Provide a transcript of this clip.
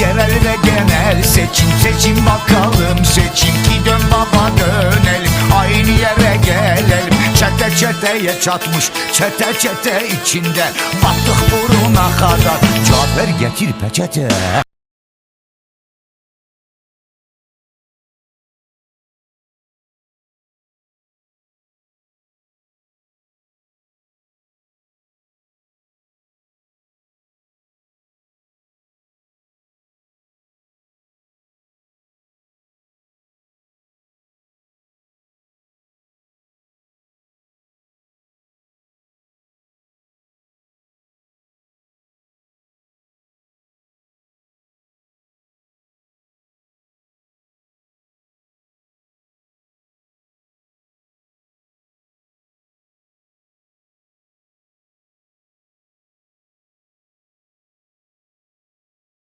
Yerel ve genel seçim seçim bakalım seçim. Ki dön baba dönelim Aynı yere gelelim. Çete çeteye çatmış çete çete içinde. Battık buruna kadar Cafer getir peçete.